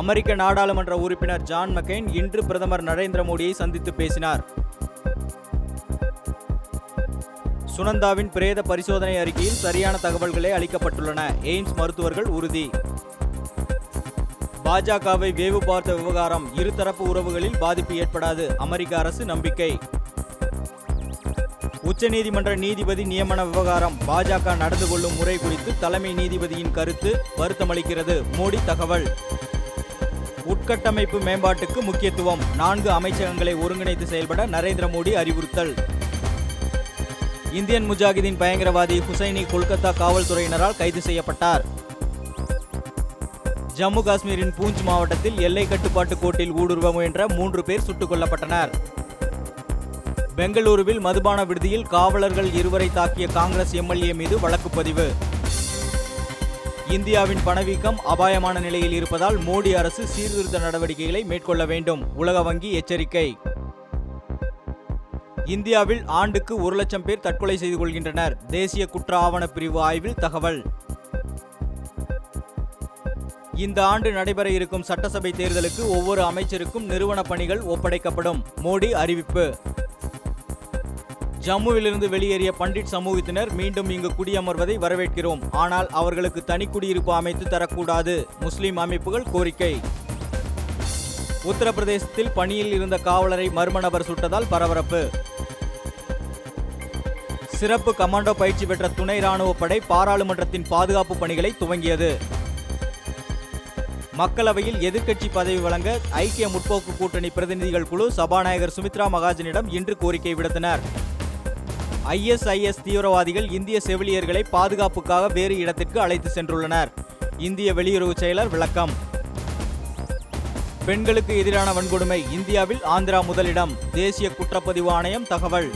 அமெரிக்க நாடாளுமன்ற உறுப்பினர் John McCain இன்று பிரதமர் நரேந்திர மோடியை சந்தித்து பேசினார். சுனந்தாவின் பிரேத பரிசோதனை அறிக்கையில் சரியான தகவல்களே அளிக்கப்பட்டுள்ளன. எய்ம்ஸ் மருத்துவர்கள் உறுதி. பாஜகவை வேவு பார்த்த விவகாரம் இருதரப்பு உறவுகளில் பாதிப்பு ஏற்படாது. அமெரிக்க அரசு நம்பிக்கை. உச்சநீதிமன்ற நீதிபதி நியமன விவகாரம் பாஜக நடந்து கொள்ளும் முறை குறித்து தலைமை நீதிபதியின் கருத்து வருத்தமளிக்கிறது. மோடி தகவல். உட்கட்டமைப்பு மேம்பாட்டுக்கு முக்கியத்துவம். நான்கு அமைச்சகங்களை ஒருங்கிணைத்து செயல்பட நரேந்திர மோடி அறிவுறுத்தல். இந்தியன் முஜாகிதீன் பயங்கரவாதி ஹுசைனி கொல்கத்தா காவல்துறையினரால் கைது செய்யப்பட்டார். ஜம்மு காஷ்மீரின் பூஞ்ச் மாவட்டத்தில் எல்லை கட்டுப்பாட்டு கோட்டில் ஊடுருவ முயன்ற மூன்று பேர் சுட்டுக் கொல்லப்பட்டனர். பெங்களூருவில் மதுபான விடுதியில் காவலர்கள் இருவரை தாக்கிய காங்கிரஸ் எம்எல்ஏ மீது வழக்கு பதிவு இந்தியாவின் பணவீக்கம் அபாயமான நிலையில் இருப்பதால் மோடி அரசு சீர்திருத்த நடவடிக்கைகளை மேற்கொள்ள வேண்டும். உலக வங்கி எச்சரிக்கை. இந்தியாவில் ஆண்டுக்கு ஒரு லட்சம் பேர் தற்கொலை செய்து கொள்கின்றனர். தேசிய குற்ற ஆவண பிரிவு ஆய்வில் தகவல். இந்த ஆண்டு நடைபெற இருக்கும் சட்டசபை தேர்தலுக்கு ஒவ்வொரு அமைச்சருக்கும் நிறுவன பணிகள் ஒப்படைக்கப்படும். மோடி அறிவிப்பு. ஜம்முவிலிருந்து வெளியேறிய பண்டிட் சமூகத்தினர் மீண்டும் இங்கு குடியமர்வதை வரவேற்கிறோம். ஆனால் அவர்களுக்கு தனி குடியிருப்பு அமைத்து தரக்கூடாது. முஸ்லிம் அமைப்புகள் கோரிக்கை. உத்தரப்பிரதேசத்தில் பணியில் இருந்த காவலரை மர்ம நபர் சுட்டதால் பரபரப்பு. சிறப்பு கமாண்டோ பயிற்சி பெற்ற துணை ராணுவ படை பாராளுமன்றத்தின் பாதுகாப்பு பணிகளை துவங்கியது. மக்களவையில் எதிர்க்கட்சி பதவி வழங்க ஐக்கிய முற்போக்கு கூட்டணி பிரதிநிதிகள் குழு சபாநாயகர் சுமித்ரா மகாஜனிடம் இன்று கோரிக்கை விடுத்தனர். ஐஎஸ்ஐஎஸ் தீவிரவாதிகள் இந்திய செவிலியர்களை பாதுகாப்புக்காக வேறு இடத்திற்கு அழைத்து சென்றுள்ளனர். இந்திய வெளியுறவு செயலர் விளக்கம். பெண்களுக்கு எதிரான வன்கொடுமை இந்தியாவில் ஆந்திரா முதலிடம். தேசிய குற்றப்பதிவு ஆணையம் தகவல்.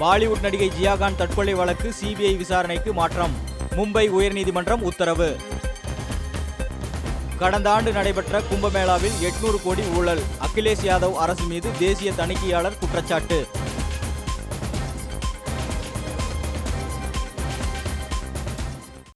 பாலிவுட் நடிகை ஜியாகான் தற்கொலை வழக்கு சிபிஐ விசாரணைக்கு மாற்றம். மும்பை உயர்நீதிமன்றம் உத்தரவு. கடந்த ஆண்டு நடைபெற்ற கும்பமேளாவில் எட்நூறு கோடி ஊழல். அகிலேஷ் யாதவ் அரசு மீது தேசிய தணிக்கையாளர் குற்றச்சாட்டு.